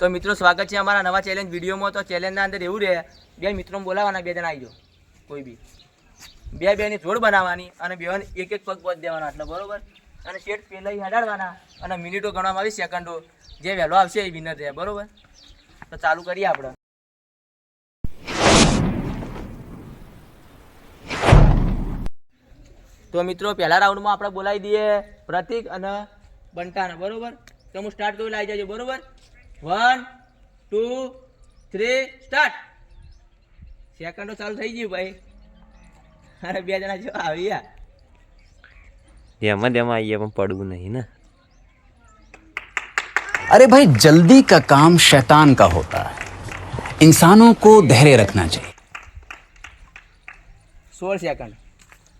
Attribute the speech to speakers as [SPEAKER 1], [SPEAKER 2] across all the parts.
[SPEAKER 1] તો મિત્રો, સ્વાગત છે અમારા નવા ચેલેન્જ વિડીયોમાં. તો ચેલેન્જના અંદર એવું રહે, બે મિત્રોને બોલાવવાના બે જણા આવી જાઓ, કોઈ બી. બે બેની જોડ બનાવવાની અને બેને એક એક પગ પગ દેવાના, એટલે બરોબર? અને શેટ પહેલાં હડાડવાના અને મિનિટો ગણવામાં આવી, સેકન્ડો. જે વહેલો આવશે એ વિનર રહે, બરોબર? તો ચાલુ કરીએ આપણે. તો મિત્રો, પહેલા રાઉન્ડમાં આપણે બોલાવી દઈએ પ્રતિક અને બંટાને બરોબર? તો હું સ્ટાર્ટ કરી લાવી જજો, બરોબર? વન ટુ થ્રી સ્ટાર્ટ સેકન્ડો ચાલુ થઈ ગયું ભાઈ અરે બે જણા જો આવી ગયા
[SPEAKER 2] એમાં તેમાં આવીએ પણ પડવું નહીં ને
[SPEAKER 3] अरे भाई जल्दी का काम शैतान का होता है इंसानों को धैर्य रखना चाहिए
[SPEAKER 1] સોળ સેકન્ડ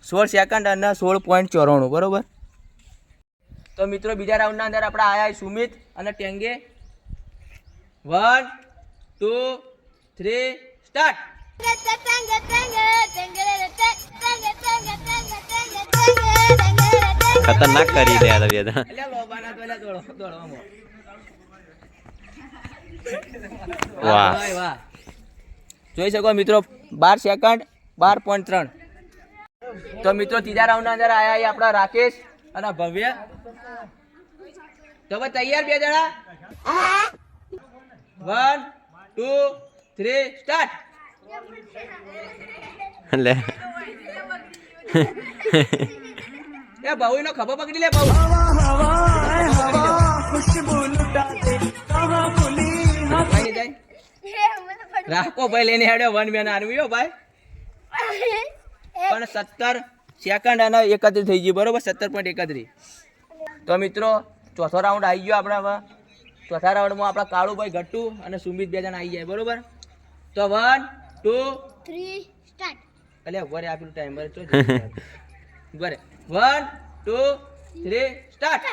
[SPEAKER 1] સોળ સેકન્ડ અને સોળ પોઈન્ટ ચોરાણું બરોબર તો મિત્રો બીજા રાઉન્ડના અંદર આપણે આયા સુમિત અને ટેંગે વન ટુ થ્રી સ્ટાર્ટ
[SPEAKER 2] ખતરનાક કરી દે તો
[SPEAKER 1] દોડવામાં.
[SPEAKER 2] વાહ.
[SPEAKER 1] વાહ જોઈ શકો મિત્રો બાર સેકન્ડ બાર પોઈન્ટ ત્રણ. તો મિત્રો ત્રીજા રાઉન્ડના અંદર આયા એ આપણા રાકેશ અને ભવ્ય. તો ભાઈ તૈયાર બે જણા? વન ટુ થ્રી સ્ટાર્ટ
[SPEAKER 2] એટલે
[SPEAKER 1] એ ભાઉ એનો ખભો પકડી લે ભાઈ રાખો ભાઈ લઈને હેડ્યો વન મેન આર્મી ભાઈ. પણ સત્તર સેકન્ડ અને એકત્રીસ થઈ ગયું બરોબર? સત્તર પોઈન્ટ એકત્રીસ. તો મિત્રો ચોથો રાઉન્ડ આવી ગયો આપણે હવે ચોથા રાઉન્ડમાં આપણા કાળુભાઈ ગટ્ટુ અને સુમિત બે જણા આવી જાય બરોબર? તો વન ટુ સ્ટાર્ટ એટલે વરે આપેલું ટાઈમ બરે તો વરે. વન ટુ થ્રી સ્ટાર્ટ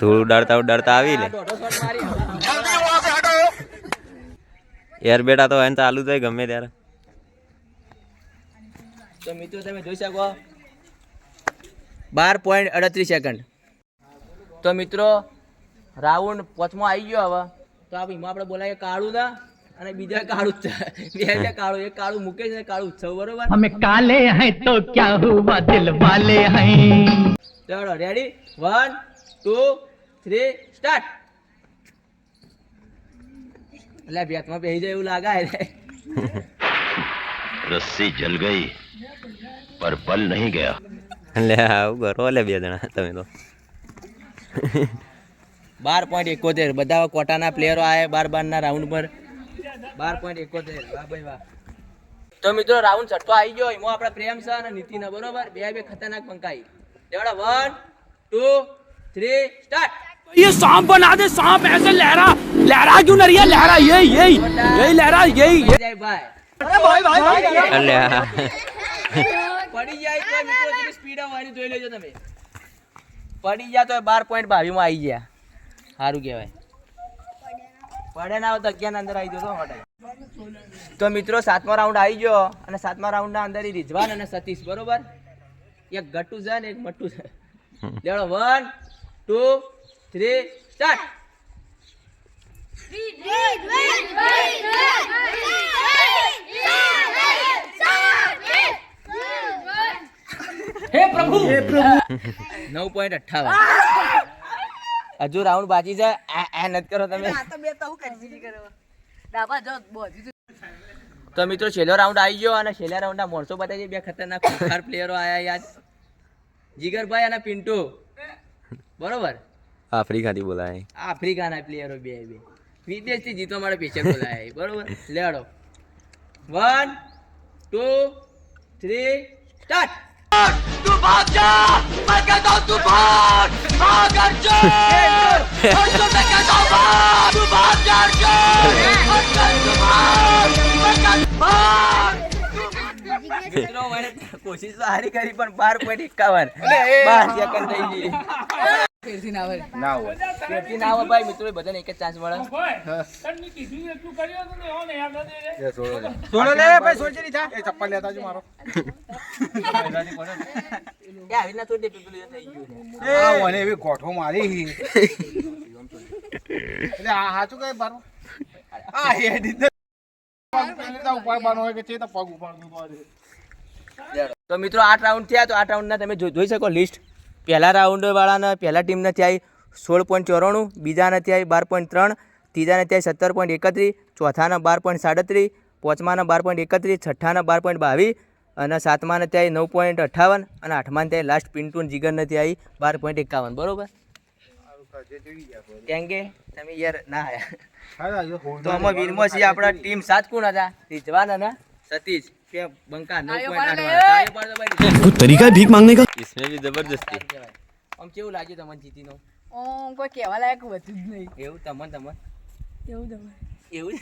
[SPEAKER 2] ધૂળ ઉડાડતા ઉડાડતા આવી લે.
[SPEAKER 1] યાર
[SPEAKER 2] એર બેટા તો એને ચાલુ થાય ગમે ત્યારે.
[SPEAKER 1] તો મિત્રો તમે જોઈ શકો. બાર પોઈન્ટ અડત્રીસ સેકન્ડ તો મિત્રો રાઉન્ડ પોચમો આવી ગયો હવે. તો આ એમાં આપણે બોલાવીએ કાળું ના અને બીજા કાળું બે કાળું એક કાળું મુકેશ ને કાળું ઉત્સવ બરોબર?
[SPEAKER 4] અમે કાલે હૈ તો ક્યા હુઆ દિલ વાલે હૈ?
[SPEAKER 1] ચલો રેડી 1 2 3 સ્ટાર્ટ એટલે ભેતમાં બેસી જાય એવું લાગે
[SPEAKER 5] રસ્સી જલ ગઈ પર બલ નહીં ગયા.
[SPEAKER 2] એટલે આવું કરો એટલે બે જણા તમે તો.
[SPEAKER 1] બાર પોઈન્ટ એકોતેર બધા કોટાના પ્લેયરો આયા બાર બારના રાઉન્ડ પર બાર પોઈન્ટ એકોતેર વાહ ભાઈ વાહ તો મિત્રો રાઉન્ડ છઠ્ઠો આવી ગયો એમાં આપણા પ્રેમ છે અને નીતિન બરોબર બે બે ખતરનાક પંકાઈ દેવડા વન ટુ થ્રી સ્ટાર્ટ
[SPEAKER 6] ये सांप बना दे सांप ऐसे लहरा लहरा क्यों नहीं रही है लहरा ये ये यही लहरा यही
[SPEAKER 1] જાય ભાઈ
[SPEAKER 2] એટલે આ
[SPEAKER 1] પડી જાય તો મિત્રો કેટલી સ્પીડ આવવાની જોઈ લેજો તમે પડી ગયા તો બાર પોઈન્ટ બાવીસમાં આવી ગયા. સારું કહેવાય. પડે ના આવે તો અગિયાર અંદર આવી જતો માટે તો મિત્રો સાતમા રાઉન્ડ આવી ગયો અને સાતમા રાઉન્ડના અંદર એ રિઝવાન અને સતીશ બરોબર? એક ગટ્ટુ છે ને એક મટ્ટુ છે. દેડો વન ટુ થ્રી સ્ટાર્ટ નવ પોઈન્ટ અઠ્ઠાવન. હજુ રાઉન્ડ બાકી છે. આ આ નથી કરો તમે. તો મિત્રો છેલ્લો રાઉન્ડ આવી ગયો અને છેલ્લા રાઉન્ડના માણસો બતાવી બે ખતરનાક ખુખાર પ્લેયરો આયા યાદ જીગરભાઈ અને પિન્ટુ. બરોબર?
[SPEAKER 2] આફ્રિકાથી બોલાય.
[SPEAKER 1] આફ્રિકાના પ્લેયરો બે બે. વિદેશથી જીતવા માટે પેચર બોલાય. બરોબર? લેડો વન ટુ થ્રી સ્ટાર્ટ મિત્રો મને કોશિશ તો હારી કરી પણ બાર પોઈન્ટ એકાવન. બાર સેકન્ડ થઈ ગઈ. ફેરથી ના હોય. ભાઈ મિત્રો બધાને એક જ ચાન્સ મળે.
[SPEAKER 7] છોડો લે. ભાઈ સોચી ની થા. એ ચપ્પલ લેતા જો મારો.
[SPEAKER 1] એ આવી ના થોડી પેલું થઈ ગયું
[SPEAKER 7] આ મને એવી ગોઠો મારી. એટલે આ હાચું કઈ બારો આ હેડી ઉપર બાનો હોય કે છે તો
[SPEAKER 1] મિત્રો આઠ રાઉન્ડ થયા તો આઠ રાઉન્ડના તમે જોઈ શકો લિસ્ટ પહેલા રાઉન્ડ વાળાના પહેલા ટીમને થયા સોળ પોઈન્ટ ચોરાણું બીજાના થયા બાર પોઈન્ટ ત્રણ ત્રીજાના થયા સત્તર પોઈન્ટ એકત્રીસ ચોથાના બાર પોઈન્ટ સાડત્રીસ પાંચમાના બાર પોઈન્ટ એકત્રીસ છઠ્ઠાના બાર પોઈન્ટ બાવીસ અને સાતમાના ત્યાં નવ પોઈન્ટ અઠ્ઠાવન અને આઠમાના ત્યાં લાસ્ટ પિન્ટુન જીગર જીગરને ત્યાં બાર પોઈન્ટ એકાવન. બરોબર? કેમ કે તમે યાર ના આવ્યા તો અમે વીરમાં છીએ આપણા ટીમ સાત કોણ હતા. રિજવાન અને સતીશ કે બંકા નવ પોઈન્ટ આઠ વાળા. તાળીઓ પાડો ભાઈ.
[SPEAKER 6] कुछ तरीका है भीख मांगने का
[SPEAKER 2] इसमें भी जबरदस्ती
[SPEAKER 1] કહેવાય. આમ કેવું લાગ્યું તમને જીતીનો
[SPEAKER 8] ઓમ કોઈ કહેવા લાયક હતું જ નહીં
[SPEAKER 1] એવું તમને તમને
[SPEAKER 8] એવું તમે
[SPEAKER 1] એવું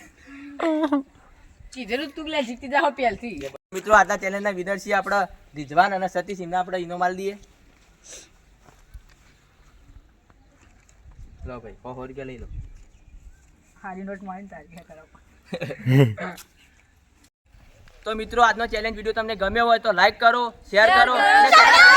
[SPEAKER 8] કીધેલું તું લે જીતી જાઓ પહેલથી
[SPEAKER 1] મિત્રો આજના ચેલેન્જના વિનર છીએ આપણે રિજવાન અને સતીશ એમને આપણે ઇનો માલ દઈએ લો ભાઈ સો રૂપિયા લઈ લો
[SPEAKER 8] હારી નોટ મારીને તારી કરો
[SPEAKER 1] તો મિત્રો આજનો ચેલેન્જ વીડિયો તમને ગમ્યો હોય તો લાઈક કરો શેર કરો અને